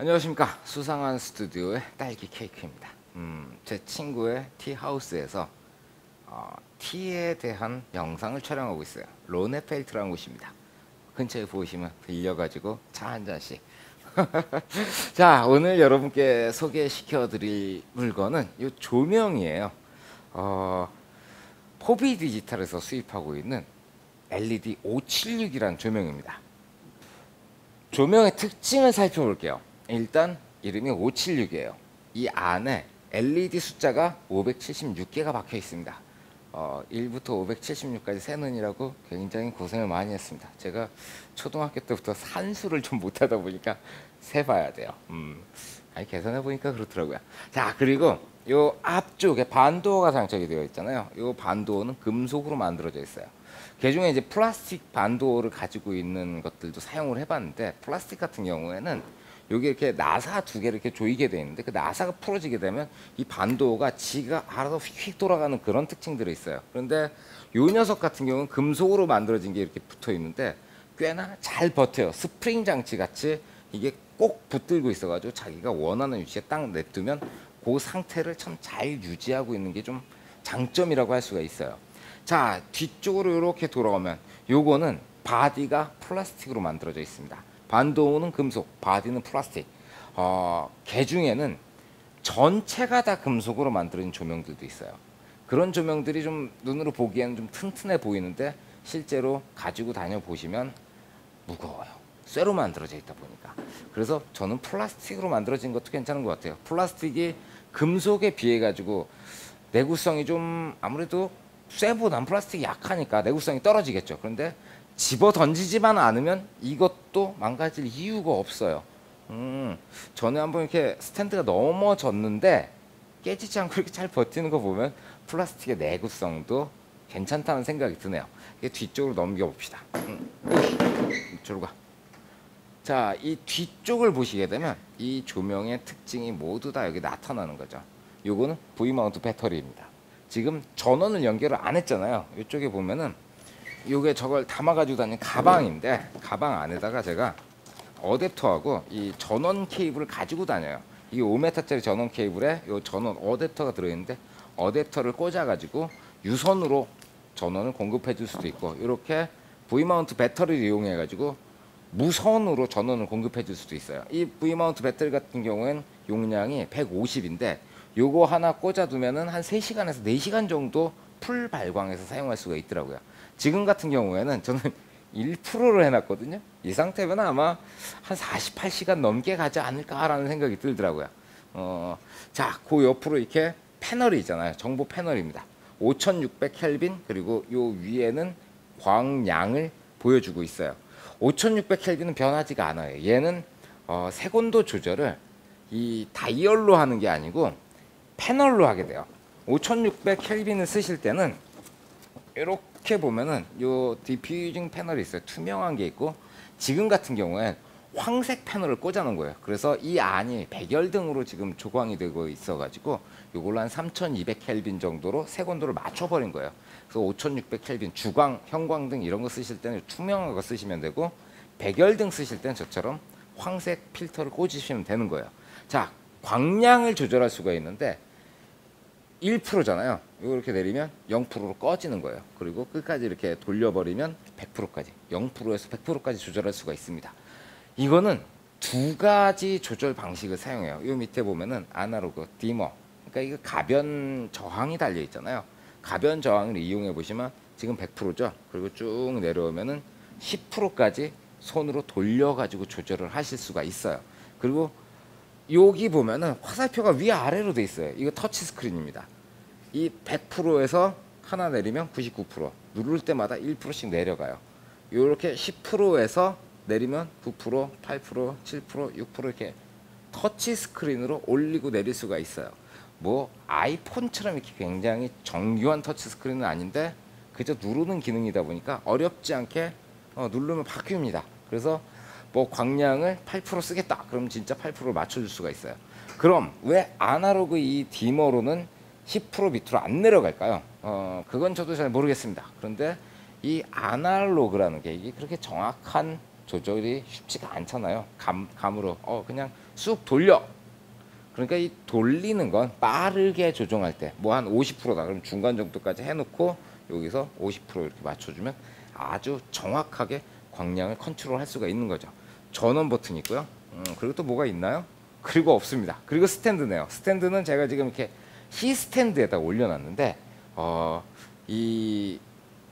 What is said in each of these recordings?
안녕하십니까 수상한 스튜디오의 딸기 케이크입니다. 음, 제 친구의 티하우스에서 어, 티에 대한 영상을 촬영하고 있어요. 로네펠트라는 곳입니다. 근처에 보시면 들려가지고 차 한 잔씩. 자 오늘 여러분께 소개시켜 드릴 물건은 이 조명이에요. 어, 포비 디지털에서 수입하고 있는 LED 576이라는 조명입니다. 조명의 특징을 살펴볼게요. 일단 이름이 576이에요. 이 안에 LED 숫자가 576개가 박혀 있습니다. 어, 1부터 576까지 세느니라고 굉장히 고생을 많이 했습니다. 제가 초등학교 때부터 산수를 좀 못하다 보니까 세봐야 돼요. 음, 아니 계산해 보니까 그렇더라고요. 자 그리고 요 앞쪽에 반도어가 장착이 되어 있잖아요. 요 반도어는 금속으로 만들어져 있어요. 개중에 이제 플라스틱 반도어를 가지고 있는 것들도 사용을 해봤는데 플라스틱 같은 경우에는 여기 이렇게 나사 두 개를 이렇게 조이게 되어 있는데 그 나사가 풀어지게 되면 이 반도가 지가 알아서 휙휙 돌아가는 그런 특징들이 있어요. 그런데 요 녀석 같은 경우는 금속으로 만들어진 게 이렇게 붙어 있는데 꽤나 잘 버텨요. 스프링 장치 같이 이게 꼭 붙들고 있어가지고 자기가 원하는 위치에 딱 냅두면 그 상태를 참 잘 유지하고 있는 게 좀 장점이라고 할 수가 있어요. 자 뒤쪽으로 이렇게 돌아오면 요거는 바디가 플라스틱으로 만들어져 있습니다. 반도는 금속, 바디는 플라스틱. 어, 개 중에는 전체가 다 금속으로 만들어진 조명들도 있어요. 그런 조명들이 좀 눈으로 보기에는 좀 튼튼해 보이는데 실제로 가지고 다녀 보시면 무거워요. 쇠로 만들어져 있다 보니까. 그래서 저는 플라스틱으로 만들어진 것도 괜찮은 것 같아요. 플라스틱이 금속에 비해 가지고 내구성이 좀 아무래도 쇠보단 플라스틱이 약하니까 내구성이 떨어지겠죠. 그런데 집어 던지지만 않으면 이것도 망가질 이유가 없어요. 음, 전에 한번 이렇게 스탠드가 넘어졌는데 깨지지 않고 이렇게 잘 버티는 거 보면 플라스틱의 내구성도 괜찮다는 생각이 드네요. 이게 뒤쪽으로 넘겨봅시다. 음, 이쪽으로 가. 자, 이 뒤쪽을 보시게 되면 이 조명의 특징이 모두 다 여기 나타나는 거죠. 요거는 V 마운트 배터리입니다. 지금 전원을 연결을 안 했잖아요. 이쪽에 보면은 요게 저걸 담아가지고 다니는 가방인데 가방 안에다가 제가 어댑터하고 이 전원 케이블을 가지고 다녀요. 이게 5m짜리 전원 케이블에 요 전원 어댑터가 들어있는데 어댑터를 꽂아가지고 유선으로 전원을 공급해 줄 수도 있고 이렇게 V마운트 배터리를 이용해 가지고 무선으로 전원을 공급해 줄 수도 있어요. 이 V마운트 배터리 같은 경우엔 용량이 150인데 요거 하나 꽂아 두면은 한 3시간에서 4시간 정도 풀 발광해서 사용할 수가 있더라고요. 지금 같은 경우에는 저는 1%를 해놨거든요. 이 상태면 아마 한 48시간 넘게 가지 않을까라는 생각이 들더라고요. 어, 자, 그 옆으로 이렇게 패널이 있잖아요. 정보 패널입니다. 5600 켈빈 그리고 요 위에는 광량을 보여주고 있어요. 5600 켈빈은 변하지가 않아요. 얘는 어, 색온도 조절을 이 다이얼로 하는 게 아니고 패널로 하게 돼요. 5600 켈빈을 쓰실 때는 이렇게 보면은 요 디퓨징 패널이 있어요. 투명한 게 있고 지금 같은 경우엔 황색 패널을 꽂아 놓은 거예요. 그래서 이 안이 백열등으로 지금 조광이 되고 있어 가지고 요걸로 한 3200 켈빈 정도로 색온도를 맞춰 버린 거예요. 그래서 5600 켈빈 주광, 형광등 이런 거 쓰실 때는 투명한 거 쓰시면 되고 백열등 쓰실 때는 저처럼 황색 필터를 꽂으시면 되는 거예요. 자, 광량을 조절할 수가 있는데 1%잖아요. 이렇게 내리면 0%로 꺼지는 거예요. 그리고 끝까지 이렇게 돌려버리면 100%까지 0%에서 100%까지 조절할 수가 있습니다. 이거는 두 가지 조절 방식을 사용해요. 이 밑에 보면은 아날로그, 디머. 그러니까 이거 가변 저항이 달려 있잖아요. 가변 저항을 이용해 보시면 지금 100%죠. 그리고 쭉 내려오면은 10%까지 손으로 돌려 가지고 조절을 하실 수가 있어요. 그리고 여기 보면은 화살표가 위아래로 돼 있어요. 이거 터치 스크린입니다. 이 100%에서 하나 내리면 99% 누를 때마다 1%씩 내려가요. 이렇게 10%에서 내리면 9%, 8%, 7%, 6% 이렇게 터치 스크린으로 올리고 내릴 수가 있어요. 뭐 아이폰처럼 이렇게 굉장히 정교한 터치 스크린은 아닌데 그저 누르는 기능이다 보니까 어렵지 않게 어, 누르면 바뀝니다. 그래서 뭐 광량을 8% 쓰겠다. 그럼 진짜 8%를 맞춰줄 수가 있어요. 그럼 왜 아날로그 이 디머로는 10% 밑으로 안 내려갈까요? 어, 그건 저도 잘 모르겠습니다. 그런데 이 아날로그라는 게 이게 그렇게 정확한 조절이 쉽지가 않잖아요. 감, 감으로 어 그냥 쑥 돌려. 그러니까 이 돌리는 건 빠르게 조정할 때 뭐 한 50%다 그럼 중간 정도까지 해놓고 여기서 50% 이렇게 맞춰주면 아주 정확하게 광량을 컨트롤할 수가 있는 거죠. 전원 버튼 있고요. 음, 그리고 또 뭐가 있나요? 그리고 없습니다. 그리고 스탠드네요. 스탠드는 제가 지금 이렇게 히 스탠드에다 올려놨는데 어, 이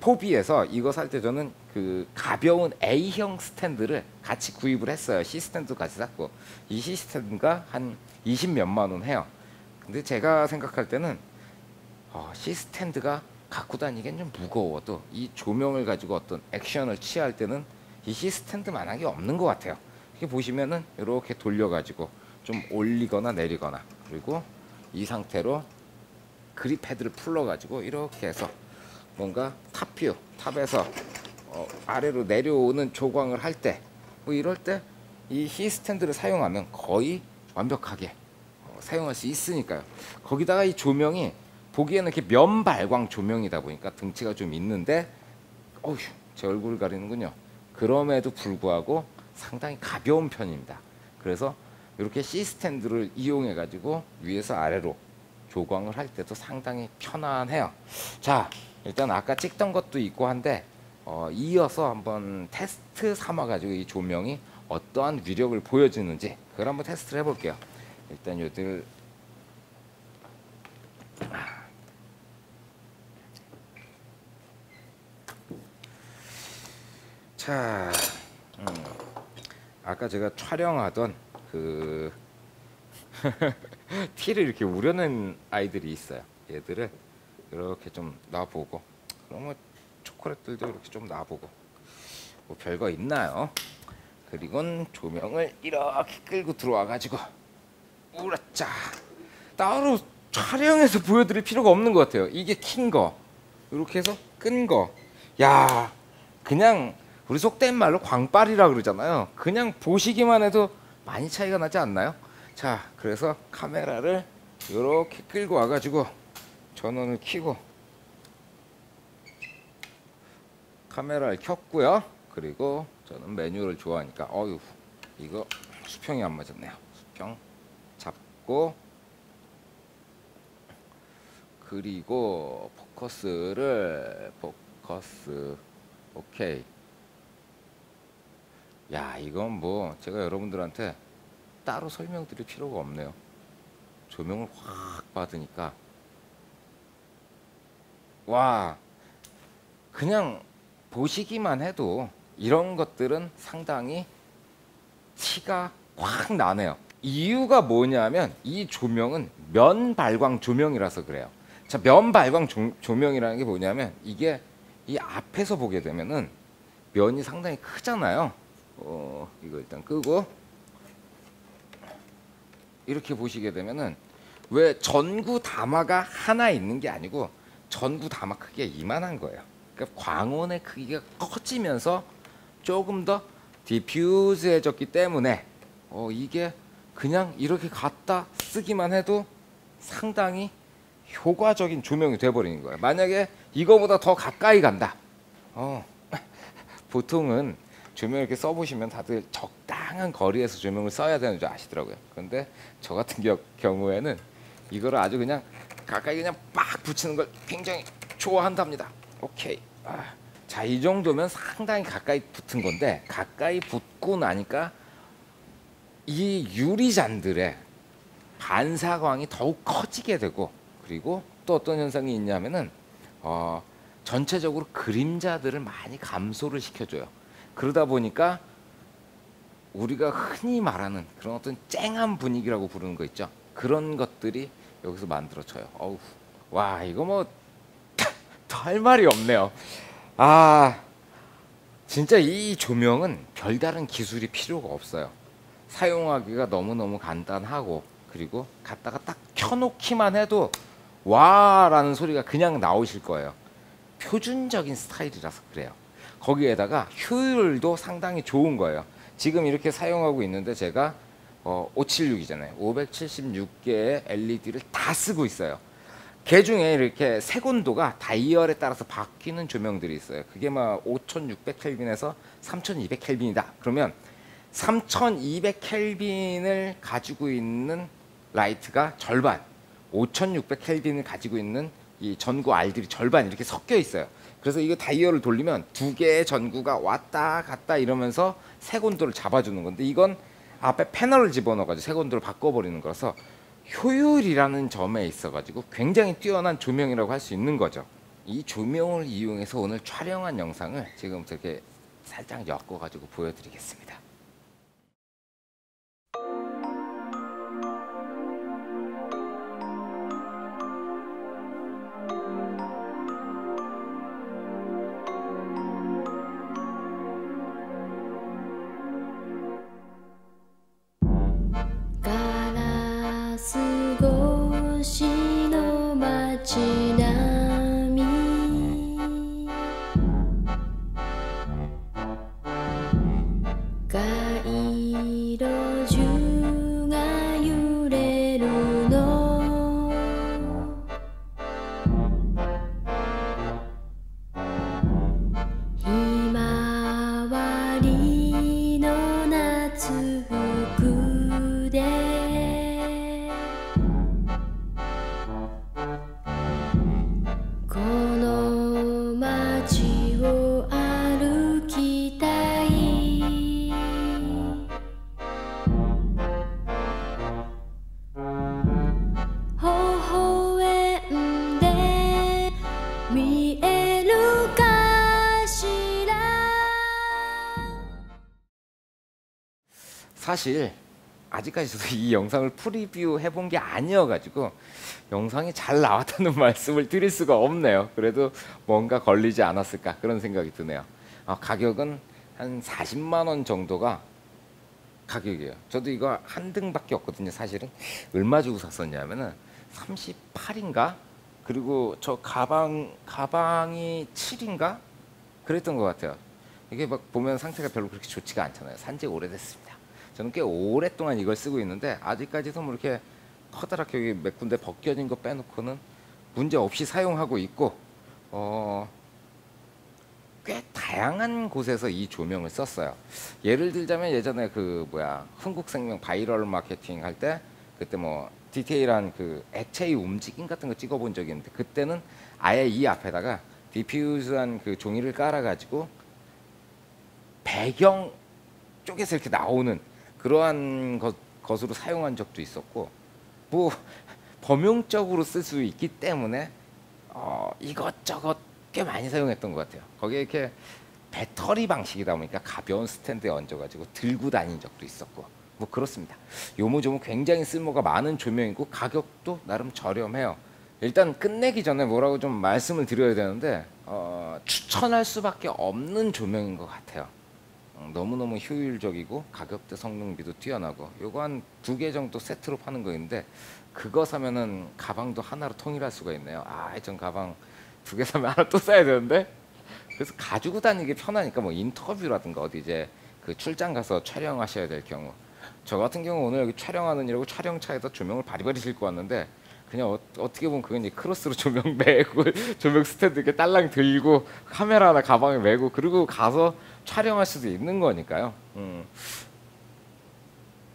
포비에서 이거 살 때 저는 그 가벼운 A형 스탠드를 같이 구입을 했어요. C 스탠드 같이 샀고 이 C 스탠드가 한 20 몇만 원 해요. 근데 제가 생각할 때는 어, C 스탠드가 갖고 다니기엔 좀 무거워도 이 조명을 가지고 어떤 액션을 취할 때는 이 C 스탠드만한 게 없는 것 같아요. 이렇게 보시면은 이렇게 돌려가지고 좀 올리거나 내리거나 그리고 이 상태로 그립 패드를 풀러가지고 이렇게 해서 뭔가 탑뷰 탑에서 어, 아래로 내려오는 조광을 할 때 뭐 이럴 때 이 히 스탠드를 사용하면 거의 완벽하게 어, 사용할 수 있으니까요. 거기다가 이 조명이 보기에는 이렇게 면발광 조명이다 보니까 등치가 좀 있는데 어휴 제 얼굴을 가리는군요. 그럼에도 불구하고 상당히 가벼운 편입니다. 그래서 이렇게 C 스탠드를 이용해 가지고 위에서 아래로 조광을 할 때도 상당히 편안해요. 자, 일단 아까 찍던 것도 있고 한데 어, 이어서 한번 테스트 삼아 가지고 이 조명이 어떠한 위력을 보여주는지 그걸 한번 테스트를 해볼게요. 일단 요들 자, 음, 아까 제가 촬영하던 그 티를 이렇게 우려낸 아이들이 있어요. 얘들을 이렇게 좀 놔보고, 그럼 뭐 초콜릿들도 이렇게 좀 놔보고, 뭐 별거 있나요? 그리고 조명을 이렇게 끌고 들어와가지고, 우라짜 따로 촬영해서 보여드릴 필요가 없는 것 같아요. 이게 킨 거, 이렇게 해서 끈 거, 야, 그냥 우리 속된 말로 광빨이라 그러잖아요. 그냥 보시기만 해도 많이 차이가 나지 않나요? 자, 그래서 카메라를 이렇게 끌고 와가지고 전원을 켜고 카메라를 켰고요. 그리고 저는 매뉴얼을 좋아하니까 어유 이거 수평이 안 맞았네요. 수평 잡고 그리고 포커스를 포커스 오케이 야 이건 뭐 제가 여러분들한테 따로 설명드릴 필요가 없네요. 조명을 확 받으니까 와 그냥 보시기만 해도 이런 것들은 상당히 티가 확 나네요. 이유가 뭐냐면 이 조명은 면 발광 조명이라서 그래요. 자, 면 발광 조, 명이라는게 뭐냐면 이게 이 앞에서 보게 되면은 면이 상당히 크잖아요. 어, 이거 일단 끄고 이렇게 보시게 되면은 왜 전구 담화가 하나 있는 게 아니고 전구 담화 크기가 이만한 거예요. 그러니까 광원의 크기가 커지면서 조금 더 디퓨즈해졌기 때문에 어, 이게 그냥 이렇게 갖다 쓰기만 해도 상당히 효과적인 조명이 돼버리는 거예요. 만약에 이거보다 더 가까이 간다. 어, 보통은 조명 이렇게 써보시면 다들 적당한 거리에서 조명을 써야 되는 줄 아시더라고요. 그런데 저 같은 겨, 경우에는 이거를 아주 그냥 가까이 그냥 막 붙이는 걸 굉장히 좋아한답니다. 오케이. 아, 자, 이 정도면 상당히 가까이 붙은 건데 가까이 붙고 나니까 이 유리잔들의 반사광이 더욱 커지게 되고 그리고 또 어떤 현상이 있냐면은 어, 전체적으로 그림자들을 많이 감소를 시켜줘요. 그러다 보니까 우리가 흔히 말하는 그런 어떤 쨍한 분위기라고 부르는 거 있죠. 그런 것들이 여기서 만들어져요. 어우, 와 이거 뭐 할 말이 없네요. 아 진짜 이 조명은 별다른 기술이 필요가 없어요. 사용하기가 너무너무 간단하고 그리고 갖다가 딱 켜놓기만 해도 와라는 소리가 그냥 나오실 거예요. 표준적인 스타일이라서 그래요. 거기에다가 효율도 상당히 좋은 거예요. 지금 이렇게 사용하고 있는데 제가 어, 576이잖아요. 576개의 LED를 다 쓰고 있어요. 개 중에 이렇게 색온도가 다이얼에 따라서 바뀌는 조명들이 있어요. 그게 막 5600켈빈에서 3200켈빈이다. 그러면 3200켈빈을 가지고 있는 라이트가 절반, 5600켈빈을 가지고 있는 이 전구 알들이 절반 이렇게 섞여 있어요. 그래서 이거 다이얼을 돌리면 두 개의 전구가 왔다 갔다 이러면서 색온도를 잡아주는 건데 이건 앞에 패널을 집어넣어가지고 색온도를 바꿔버리는 거라서 효율이라는 점에 있어가지고 굉장히 뛰어난 조명이라고 할 수 있는 거죠. 이 조명을 이용해서 오늘 촬영한 영상을 지금부터 이렇게 살짝 엮어가지고 보여드리겠습니다. 사실 아직까지도 이 영상을 프리뷰 해본 게 아니어가지고 영상이 잘 나왔다는 말씀을 드릴 수가 없네요. 그래도 뭔가 걸리지 않았을까 그런 생각이 드네요. 아, 가격은 한 40만 원 정도가 가격이에요. 저도 이거 한 등밖에 없거든요. 사실은 얼마 주고 샀었냐면은 38인가 그리고 저 가방 가방이 7인가 그랬던 것 같아요. 이게 막 보면 상태가 별로 그렇게 좋지가 않잖아요. 산지 오래됐습니다. 저는 꽤 오랫동안 이걸 쓰고 있는데 아직까지도 뭐 이렇게 커다랗게 여기 몇 군데 벗겨진 거 빼놓고는 문제 없이 사용하고 있고 어, 꽤 다양한 곳에서 이 조명을 썼어요. 예를 들자면 예전에 그 뭐야 흥국생명 바이럴 마케팅 할 때 그때 뭐 디테일한 그 액체의 움직임 같은 거 찍어본 적이 있는데 그때는 아예 이 앞에다가 디퓨즈한 그 종이를 깔아가지고 배경 쪽에서 이렇게 나오는 그러한 것, 것으로 사용한 적도 있었고 뭐 범용적으로 쓸 수 있기 때문에 어, 이것저것 꽤 많이 사용했던 것 같아요. 거기에 이렇게 배터리 방식이다 보니까 가벼운 스탠드에 얹어가지고 들고 다닌 적도 있었고 뭐 그렇습니다. 요모조모 굉장히 쓸모가 많은 조명이고 가격도 나름 저렴해요. 일단 끝내기 전에 뭐라고 좀 말씀을 드려야 되는데 어, 추천할 수밖에 없는 조명인 것 같아요. 어, 너무너무 효율적이고 가격대 성능비도 뛰어나고 요거 한 두 개 정도 세트로 파는 거인데 그거 사면은 가방도 하나로 통일할 수가 있네요. 아, 전 가방 두 개 사면 하나 또 사야 되는데 그래서 가지고 다니기 편하니까 뭐 인터뷰라든가 어디 이제 그 출장 가서 촬영하셔야 될 경우 저 같은 경우 오늘 여기 촬영하는 이라고 촬영차에다 조명을 바리바리 싣고 왔는데 그냥 어, 떻게 보면 그건 이제 크로스로 조명 메고 조명 스탠드 이렇게 딸랑 들고 카메라 하나 가방에 메고 그리고 가서 촬영할 수도 있는 거니까요. 음,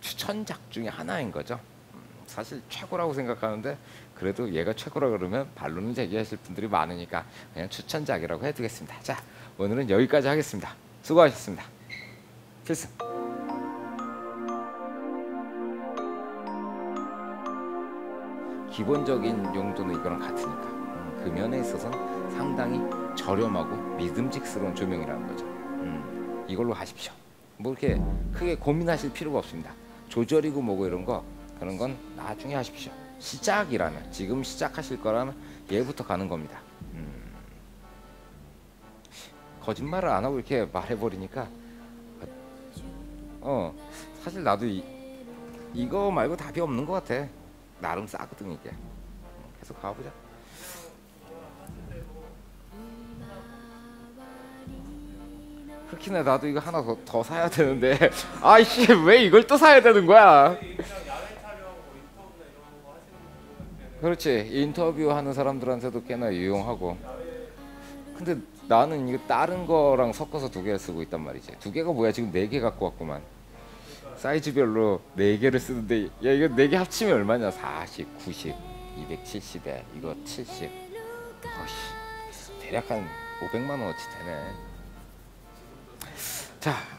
추천작 중에 하나인 거죠. 음, 사실 최고라고 생각하는데 그래도 얘가 최고라 그러면 반론을 제기하실 분들이 많으니까 그냥 추천작이라고 해두겠습니다. 자 오늘은 여기까지 하겠습니다. 수고하셨습니다. 필승. 기본적인 용도는 이거랑 같으니까 음, 그 면에 있어서는 상당히 저렴하고 믿음직스러운 조명이라는 거죠. 음, 이걸로 하십시오. 뭐 이렇게 크게 고민하실 필요가 없습니다. 조절이고 뭐고 이런 거 그런 건 나중에 하십시오. 시작이라면 지금 시작하실 거라면 얘부터 가는 겁니다. 음, 거짓말을 안 하고 이렇게 말해버리니까 어 사실 나도 이, 이거 말고 답이 없는 것 같아. 나름 싸거든 이게. 계속 가보자. 해 나도 이거 하나 더, 더 사야 되는데. 아이씨 왜 이걸 또 사야 되는 거야? 그렇지. 인터뷰 하는 사람들한테도 꽤나 유용하고. 근데 나는 이거 다른 거랑 섞어서 두 개를 쓰고 있단 말이지. 두 개가 뭐야? 지금 네 개 갖고 왔구만 사이즈별로 네 개를 쓰는데 야 이거 네개 합치면 얼마냐? 40, 90, 270에. 이거 70 어씨 대략 한 500만 원어치 되네. 자